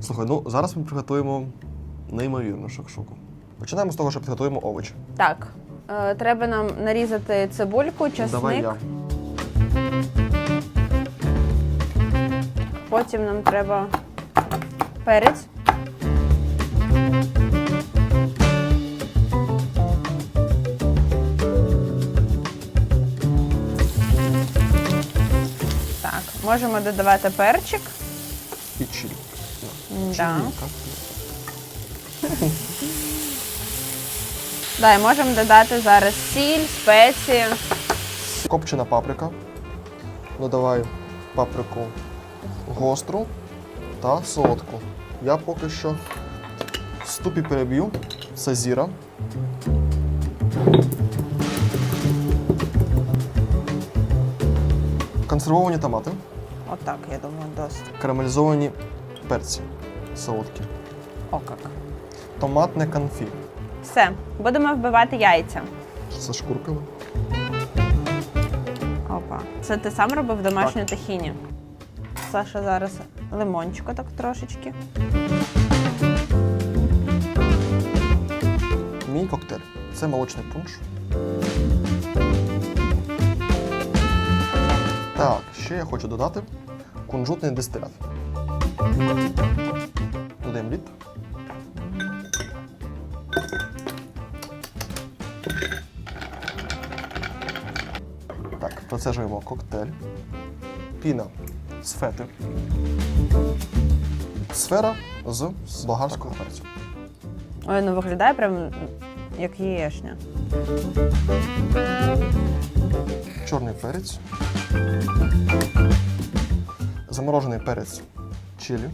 Слухай, ну зараз ми приготуємо неймовірну шакшуку. Починаємо з того, що підготуємо овочі. Так, е, треба нам нарізати цибульку, часник. Давай я. Потім нам треба перець. Так, можемо додавати перчик. І чилі. Да. Так. Да, і можемо додати зараз сіль, спеції. Копчена паприка. Додавай паприку гостру та солодку. Я поки що в ступі переб'ю. Це зіра. Консервовані томати, Отак, я думаю, досить. карамелізовані перці солодкі, О, як. томатне конфі. Все, будемо вбивати яйця. Це шкурками. Опа. Це ти сам робив домашню тахіні? Саша зараз лимончику так трошечки. Мій коктейль. Це молочний пунш. Так, ще я хочу додати кунжутний дистилят. Додаємо лід. Так, процежуємо коктейль. Піна з фети. Сфера з болгарського перцю. Ой, ну виглядає прям як яєшня. чорний перець, заморожений перець Chile.